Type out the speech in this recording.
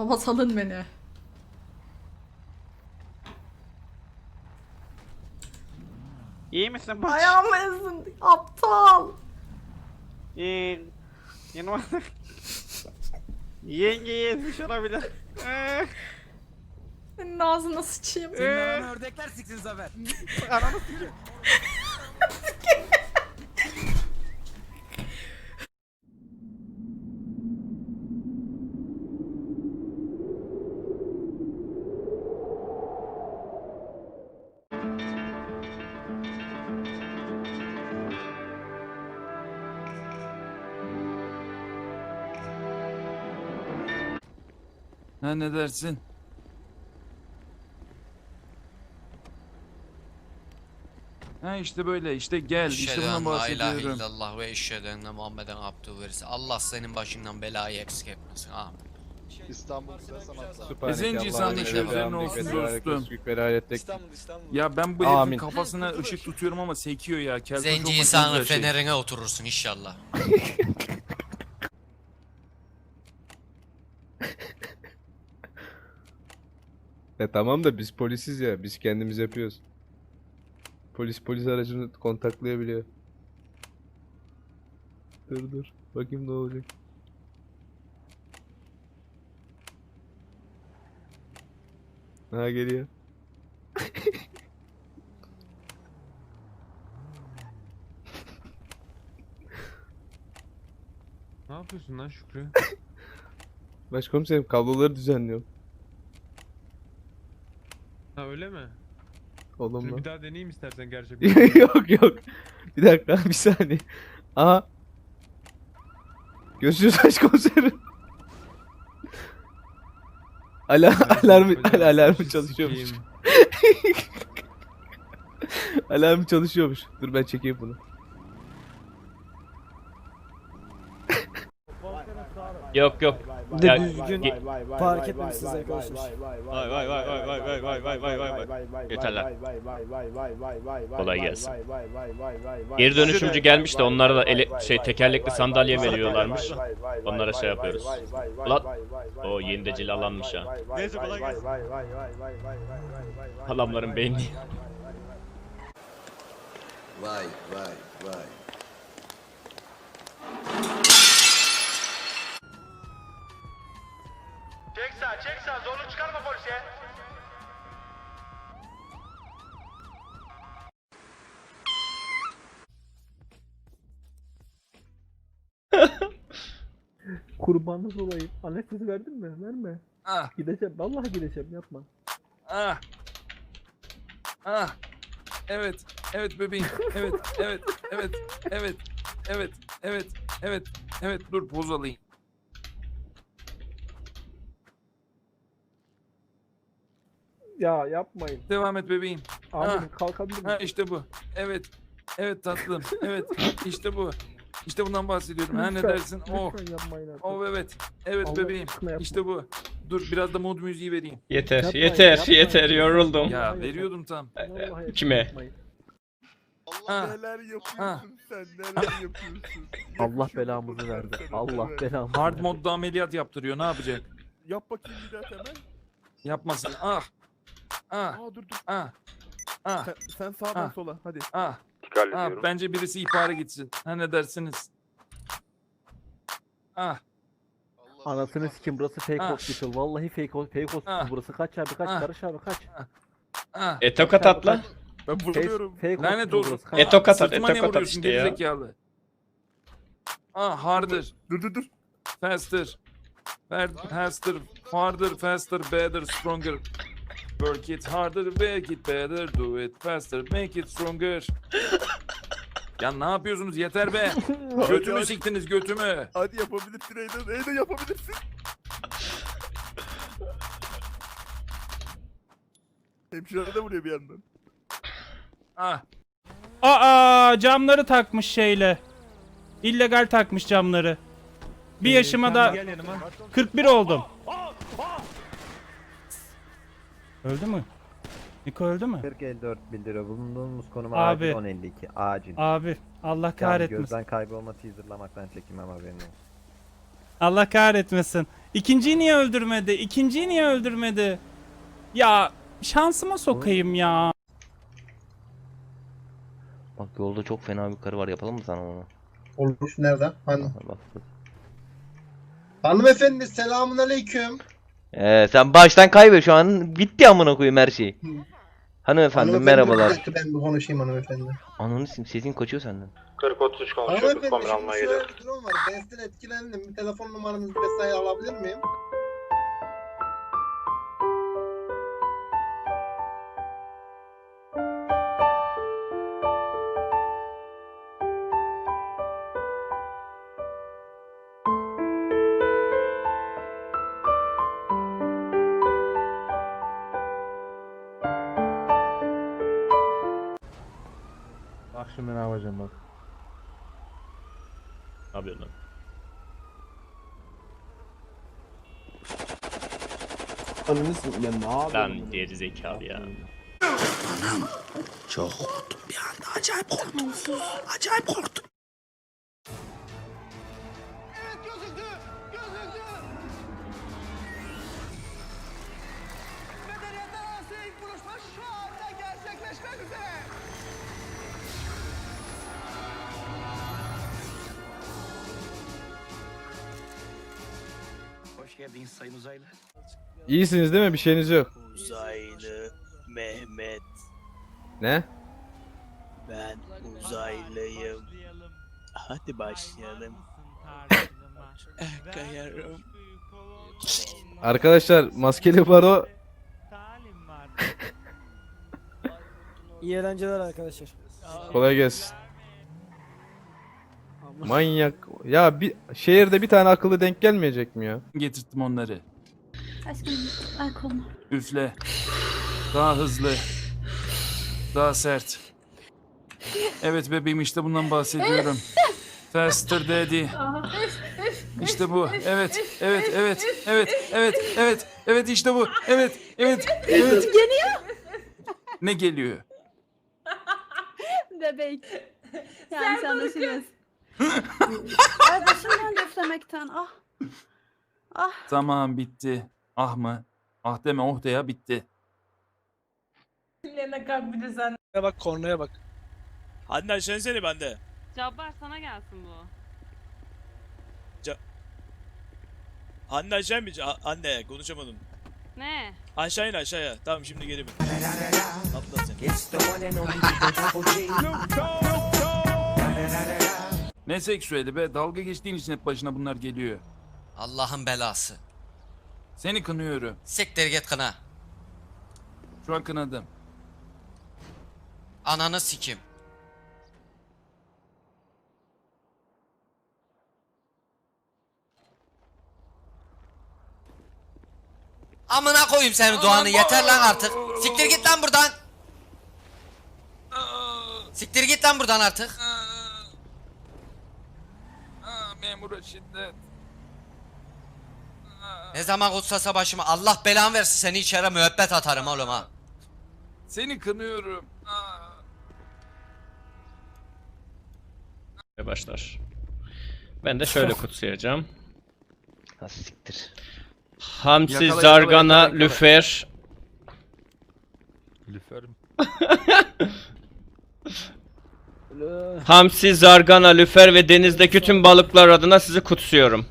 Baba salın beni. İyi misin bak? Ayağım ezildi. Aptal. İyi. Yanıma. Yenge yetmiş olabilir. Senin ağzına sıçayım. Ee, ördekler siksin Zafer. Ananı sikeyim. Ha ne dersin? Ha işte böyle işte gel işte Eşhedü bundan la ilahe bahsediyorum. illallah ve eşhedü enne Muhammeden abdühü ve resulü. Allah senin başından belayı eksik etmesin. Amin. İstanbul Güzel Sanatlar. Ezenci sandık şeriflerin olsun dostum. İstanbul İstanbul. Ya ben bu Amin. herifin kafasına ışık tutuyorum ama sekiyor ya. Keltoş Zenci insanın güzel şey. fenerine oturursun inşallah. Ya tamam da biz polisiz ya. Biz kendimiz yapıyoruz. Polis polis aracını kontaklayabiliyor. Dur dur. Bakayım ne olacak. Ha geliyor. Ne yapıyorsun lan Şükrü? Başkomiserim kabloları düzenliyorum. Ha öyle mi? Oğlum Şunu lan. bir daha deneyeyim istersen gerçekten. yok yok. Bir dakika bir saniye. Aha. Görüşürüz başkomiserim. Ala alarmı al alarmı çalışıyormuş. Sikeyim. Alarmı çalışıyormuş. Dur ben çekeyim bunu. Yok yok. De Ya, düzgün fark etmemişsiniz arkadaşlar. Vay vay vay vay vay vay vay vay vay vay vay. Yeter lan. Kolay gelsin. Geri dönüşümcü gelmiş de onlara da ele, şey tekerlekli sandalye veriyorlarmış. Onlara şey yapıyoruz. Lan o yeni de cilalanmış ha. Neyse kolay gelsin. Adamların beyni. Vay vay vay. Sağ zorluk çıkarma polise. Kurbanınız olayım. Anestezi verdin mi? Verme. Ah Gideceğim. Vallahi gideceğim. Yapma. ah. Ah. Evet. Evet bebeğim. Evet. Evet. Evet. Evet. Evet. Evet. Evet. Evet. Dur poz alayım. Ya yapmayın. Devam et bebeğim. Amirim kalkabilir Ha miyim? işte bu. Evet. Evet tatlım. Evet. İşte bu. İşte bundan bahsediyorum. Ha ne Lütfen, dersin? Oh. Lütfen yapmayın artık. Oh evet. Evet Allah bebeğim. aşkına yapma. İşte bu. Dur biraz da mod müziği vereyim. Yeter Yapmayın, yeter yapmayın. yeter yoruldum. Ya Vallahi veriyordum tam. Vallahi Kime? yapmayın. Ha. Allah neler yapıyorsun Ha. sen neler yapıyorsun. Allah belamızı verdi. Allah belamızı Hard verdi. modda ameliyat yaptırıyor. Ne yapacak? Yap bakayım bir daha hemen. Yapmasın. Ah. Ah. Aa dur dur. Ah. Ah. Sen, sen sağdan Ha. sola hadi. Ah. Ah. Bence birisi ihbara gitsin. Ha ne dersiniz? Ah. Anasını sikim burası fake Ha. hospital. Vallahi fake ho- fake hospital Ha. burası. Kaç abi kaç Ha. Barış abi kaç. Ah. E tokat at lan. Ben Fake, vuruyorum. fake Lanet hospital olsun. burası. Kaç. E tokat at, e Sırtıma ne tokat at vuruyorsun işte ya. gerizekalı? Ah harder. Dur dur dur. Faster. Fer- Faster. Farther. Faster. Better. Stronger. Work it harder. Make it better. Do it faster. Make it stronger. ya ne yapıyorsunuz? Yeter be. Götümü hadi. siktiniz götümü. Hadi yapabilirsin Eyden. Eyden yapabilirsin. Hemşire de vuruyor bir yandan. Ah. Aa camları takmış şeyle. İllegal takmış camları. Bir yaşıma da 41 oldum. Öldü mü? Niko öldü mü? 4054 bildiriyor. Bulunduğumuz konum Abi. acil 1052. Acil. Abi Allah Yani kahretmesin. gözden kaybolma teaserlamaktan çekinmem haberin olsun. Allah kahretmesin. İkinciyi niye öldürmedi? İkinciyi niye öldürmedi? Ya şansıma sokayım ya. Bak yolda çok fena bir karı var yapalım mı sana onu? Olmuş nerede? Hani? Bak. Hanımefendi selamun aleyküm. Ee, sen baştan kaybet şu an bitti amına koyayım her şey. Hanımefendi merhabalar. ben bir konuşayım hanımefendi. Ananı sim sesin kaçıyor senden. 40-33 Hanımefendi şimdi şöyle bir durum var. Ben sizden etkilendim. Bir telefon numaranızı vesaire alabilir miyim? Şimdi ne yapacağım bak. Ne yapıyorsun lan? Lan geri zekalı ya. Çok korktum bir anda. Acayip korktum. Acayip korktum. Geldiniz sayın uzaylı. İyisiniz değil mi? Bir şeyiniz yok. Uzaylı Mehmet. Ne? Ben uzaylıyım. Hadi başlayalım. Kayarım. Arkadaşlar maskeli baro İyi eğlenceler arkadaşlar. kolay gelsin. Manyak. Ya bir şehirde bir tane akıllı denk gelmeyecek mi ya? Getirttim onları. Aşkım ay kolum. Üfle. Daha hızlı. Daha sert. Evet bebeğim işte bundan bahsediyorum. Faster daddy. İşte bu. Evet, evet, evet, evet, evet, evet, evet işte bu. Evet, evet, evet. Geliyor. Ne geliyor? Bebek. Yani sen anlaşılmaz. Ay başım döndü üflemekten. Ah. Ah. Tamam bitti. Ah mı? Ah deme oh de ya bitti. Bak kornaya bak. Hadi aşağı seni bende. Cabbar sana gelsin bu. Anne aşağı mı? Anne konuşamadım. Ne? Aşağı in aşağıya. Tamam şimdi geri bin. Atla sen. Ne seksüeli be dalga geçtiğin için hep başına bunlar geliyor. Allah'ın belası. Seni kınıyorum. Siktir git kına. Şu an kınadım. Ananı sikim. Amına koyayım senin Doğan'ı yeter lan artık. Siktir git lan buradan. Siktir git lan buradan artık. Memura şiddet. Ne zaman kutsasa başıma Allah belanı versin seni içeri müebbet atarım oğlum ha. Seni kınıyorum. Aa. Başlar. Ben de şöyle kutsayacağım. Ha siktir. Hamsi, Yakala, yakala, Zargana, yakala, yakala. Lüfer. Lüfer mi? Hamsi, Zargana, Lüfer ve denizdeki tüm balıklar adına sizi kutsuyorum.